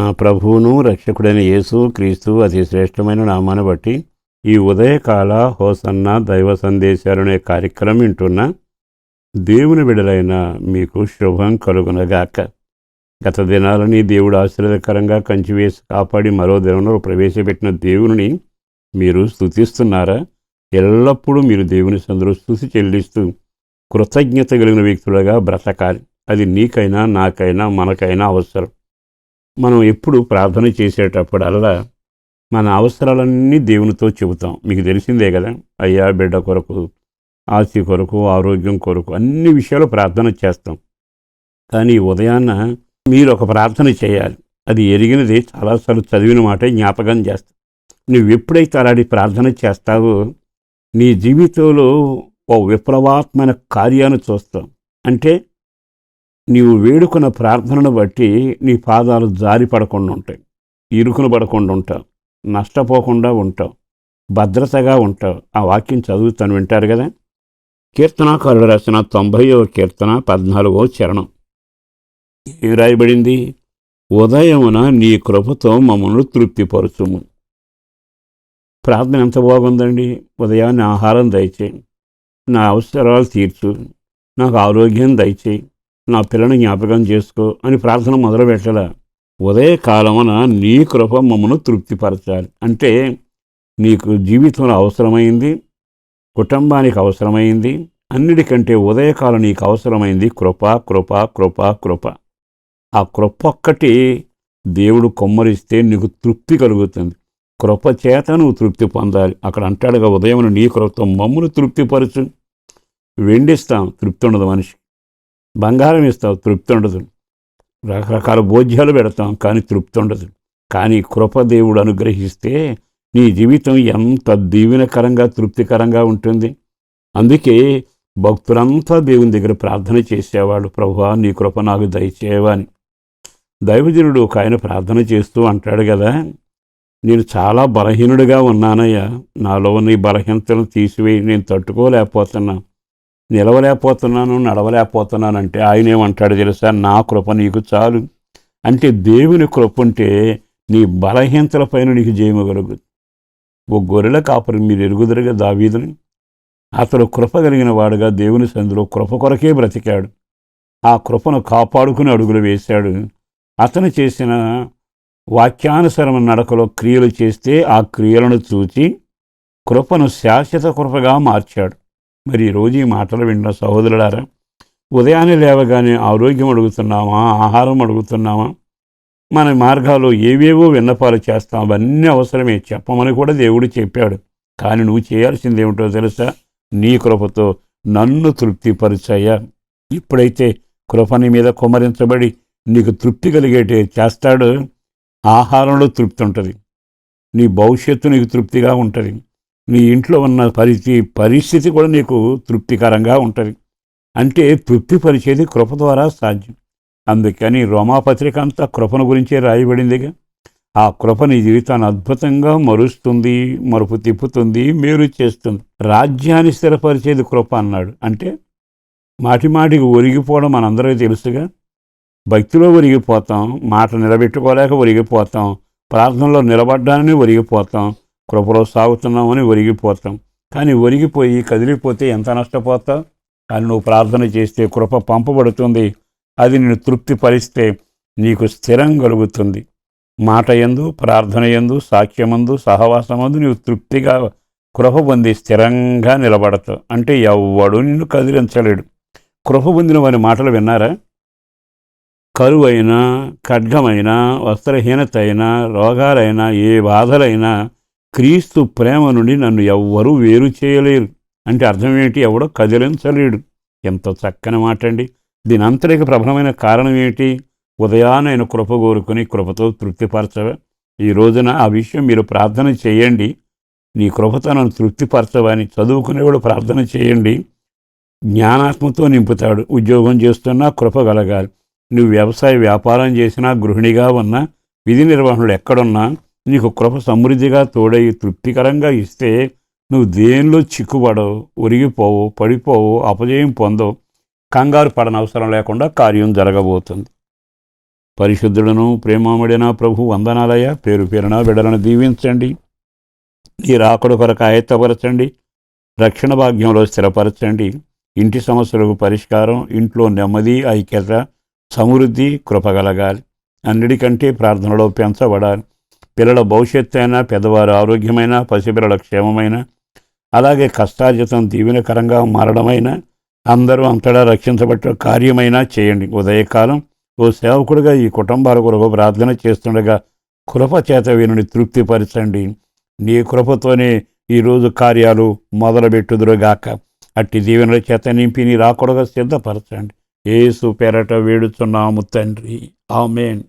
నా ప్రభువును రక్షకుడైన యేసు క్రీస్తు అతి శ్రేష్టమైన నామాను బట్టి ఈ ఉదయకాల హోసన్న దైవ సందేశాలనే కార్యక్రమం వింటున్న దేవుని విడలైన మీకు శుభం కలుగునగాక. గత దినాలని దేవుడు ఆశీర్వదకరంగా కంచివేసి కాపాడి మరో దినంలో ప్రవేశపెట్టిన దేవుని మీరు స్తుతిస్తున్నారా? ఎల్లప్పుడూ మీరు దేవుని సందులో స్థుతి చెల్లిస్తూ కృతజ్ఞత కలిగిన వ్యక్తులుగా బ్రతకాలి. అది నీకైనా నాకైనా మనకైనా అవసరం. మనం ఎప్పుడు ప్రార్థన చేసేటప్పుడల్లా మన అవసరాలన్నీ దేవునితో చెబుతాం. మీకు తెలిసిందే కదా అయ్యా బిడ్డ కొరకు ఆస్తి కొరకు ఆరోగ్యం కొరకు అన్ని విషయాలు ప్రార్థన చేస్తాం. కానీ ఉదయాన్న మీరు ఒక ప్రార్థన చేయాలి. అది ఎరిగినది చాలాసార్లు చదివిన మాట జ్ఞాపకం చేస్తాం. నువ్వు ఎప్పుడైతే అలాంటి ప్రార్థన చేస్తావో నీ జీవితంలో ఓ విప్లవాత్మైన కార్యాన్ని చూస్తాం. అంటే నీవు వేడుకున్న ప్రార్థనను బట్టి నీ పాదాలు జారి పడకుండా ఉంటాయి. ఇరుకును పడకుండా ఉంటావు. నష్టపోకుండా ఉంటావు. భద్రతగా ఉంటావు. ఆ వాక్యం చదువుతాను వింటారు కదా? కీర్తనాకారుడు రాసిన తొంభైవ కీర్తన పద్నాలుగో చరణం. ఏం రాయబడింది? ఉదయమున నీ కృపతో మమ్మల్ని తృప్తిపరచుము. ప్రార్థన ఎంత బాగుందండి? ఉదయాన్నే ఆహారం దయచేయి. నా అవసరాలు తీర్చు. నాకు ఆరోగ్యం దయచేయి. నా పిల్లని జ్ఞాపకం చేసుకో అని ప్రార్థన మొదలు పెట్టాల ఉదయకాలమున నీ కృప మమ్మను తృప్తిపరచాలి. అంటే నీకు జీవితంలో అవసరమైంది కుటుంబానికి అవసరమైంది అన్నిటికంటే ఉదయకాలం నీకు అవసరమైంది కృప కృప కృప కృప. ఆ కృప ఒక్కటి దేవుడు కొమ్మరిస్తే నీకు తృప్తి కలుగుతుంది. కృప చేత నువ్వు తృప్తి పొందాలి. అక్కడ అంటాడుగా ఉదయం నీ కృపతో మమ్మను తృప్తిపరచు. వెండిస్తాం తృప్తి ఉండదు మనిషి బంగారం ఇస్తావు తృప్తి ఉండదు. రకరకాల భోజ్యాలు పెడతాం కానీ తృప్తి ఉండదు. కానీ కృప దేవుడు అనుగ్రహిస్తే నీ జీవితం ఎంత దీవెనకరంగా తృప్తికరంగా ఉంటుంది. అందుకే భక్తులంతా దేవుని దగ్గర ప్రార్థన చేసేవాడు ప్రభువా నీ కృప నాకు దయచేయవా అని దైవజనుడు ఒక ఆయన ప్రార్థన చేస్తూ అంటాడు కదా నేను చాలా బలహీనుడిగా ఉన్నానయ్యా. నాలో ఉన్న ఈ బలహీనతను తీసివేయి నేను తట్టుకోలేకపోతున్నాను నిలవలేకపోతున్నాను నడవలేకపోతున్నానంటే ఆయన ఏమంటాడు తెలుసా? నా కృప నీకు చాలు. అంటే దేవుని కృప ఉంటే నీ బలహీనతల పైన నీకు జయమగలుగు ఓ గొర్రెల కాపరి మీరు ఎరుగుదరుగా దావీదుని. అతడు కృప కలిగిన వాడుగా దేవుని సందులో కృప కొరకే బ్రతికాడు. ఆ కృపను కాపాడుకుని అడుగులు వేశాడు. అతను చేసిన వాక్యానుసరణ నడకలో క్రియలు చేస్తే ఆ క్రియలను చూచి కృపను శాశ్వత కృపగా మార్చాడు. మరి ఈరోజు ఈ మాటలు విన్న సహోదరులారా ఉదయాన్నే లేవగానే ఆరోగ్యం అడుగుతున్నామా ఆహారం అడుగుతున్నామా మన మార్గాల్లో ఏవేవో విన్నపాలు చేస్తాం అవన్నీ అవసరమే చెప్పమని కూడా దేవుడు చెప్పాడు. కానీ నువ్వు చేయాల్సింది ఏమిటో తెలుసా? నీ కృపతో నన్ను తృప్తిపరిచాయా? ఇప్పుడైతే కృపని మీద కుమరించబడి నీకు తృప్తి కలిగేటే చేస్తాడు ఆహారంలో తృప్తి ఉంటుంది. నీ భవిష్యత్తు నీకు తృప్తిగా ఉంటుంది. నీ ఇంట్లో ఉన్న పరిస్థితి పరిస్థితి కూడా నీకు తృప్తికరంగా ఉంటుంది. అంటే తృప్తిపరిచేది కృప ద్వారా సాధ్యం. అందుకని రోమాపత్రిక అంతా కృపను గురించే రాయబడిందిగా. ఆ కృప నీ జీవితాన్ని అద్భుతంగా మరుస్తుంది మరుపు తిప్పుతుంది మేలు చేస్తుంది. రాజ్యాన్ని స్థిరపరిచేది కృప అన్నాడు. అంటే మాటిమాటికి ఒరిగిపోవడం మనందరికీ తెలుసుగా. భక్తిలో ఒరిగిపోతాం మాట నిలబెట్టుకోలేక ఒరిగిపోతాం ప్రార్థనలో నిలబడ్డానని ఒరిగిపోతాం కృపలో సాగుతున్నామని ఒరిగిపోతాం. కానీ ఒరిగిపోయి కదిలిపోతే ఎంత నష్టపోతావు? కానీ నువ్వు ప్రార్థన చేస్తే కృప పంపబడుతుంది. అది నేను తృప్తిపరిస్తే నీకు స్థిరం కలుగుతుంది. మాట ఎందు ప్రార్థన ఎందు సాక్ష్యమందు సహవాసమందు నీవు తృప్తిగా కృప పొంది స్థిరంగా నిలబడతావు. అంటే ఎవ్వడు నిన్ను కదిలించలేడు. కృప పొందిన వారి మాటలు విన్నారా? కరువైనా ఖడ్గమైనా వస్త్రహీనత అయినా రోగాలైనా ఏ బాధలైనా క్రీస్తు ప్రేమ నుండి నన్ను ఎవ్వరూ వేరు చేయలేరు. అంటే అర్థం ఏంటి ఎవడో కదిలించలేడు. ఎంత చక్కని మాట అండి దీని అంతరిక ప్రబలమైన కారణం ఏంటి ఉదయాన్నైన కృప కోరుకుని కృపతో తృప్తిపరచవా? ఈ రోజున ఆ విషయం మీరు ప్రార్థన చేయండి. నీ కృపతో నన్ను తృప్తిపరచవని చదువుకునేవాడు ప్రార్థన చేయండి. జ్ఞానాత్మతో నింపుతాడు. ఉద్యోగం చేస్తున్నా కృప కలగాలి. నువ్వు వ్యవసాయ వ్యాపారం చేసినా గృహిణిగా ఉన్నా విధి నిర్వహణలు ఎక్కడున్నా నీకు కృప సమృద్ధిగా తోడై తృప్తికరంగా ఇస్తే నువ్వు దేనిలో చిక్కుపడవు ఒరిగిపోవు పడిపోవు అపజయం పొందవు కంగారు పడనవసరం లేకుండా కార్యం జరగబోతుంది. పరిశుద్ధుడను ప్రేమాముడైన ప్రభు వందనాలయ పేరు పేరున బిడలను దీవించండి. నీ రాకడ కొరకు ఆయత్తపరచండి. రక్షణ భాగ్యంలో స్థిరపరచండి. ఇంటి సమస్యలకు పరిష్కారం ఇంట్లో నెమ్మది ఐక్యత సమృద్ధి కృపగలగాలి అన్నిటికంటే ప్రార్థనలో పెంచబడాలి. పిల్లల భవిష్యత్తు అయినా పెద్దవారు ఆరోగ్యమైన పసిపిల్లల క్షేమమైన అలాగే కష్టార్జితం దీవెనకరంగా మారడమైన అందరూ అంతటా రక్షించబట్ట కార్యమైనా చేయండి. ఉదయకాలం ఓ సేవకుడిగా ఈ కుటుంబాల కొరకు ప్రార్థన చేస్తుండగా కృప చేత వీరిని తృప్తిపరచండి. నీ కృపతోనే ఈరోజు కార్యాలు మొదలుపెట్టుదురుగాక. అట్టి దీవెనల చేత నింపి నీ రాకూడగా సిద్ధపరచండి. ఏసు పేరట వేడుచున్నాము తండ్రి. ఆమెన్.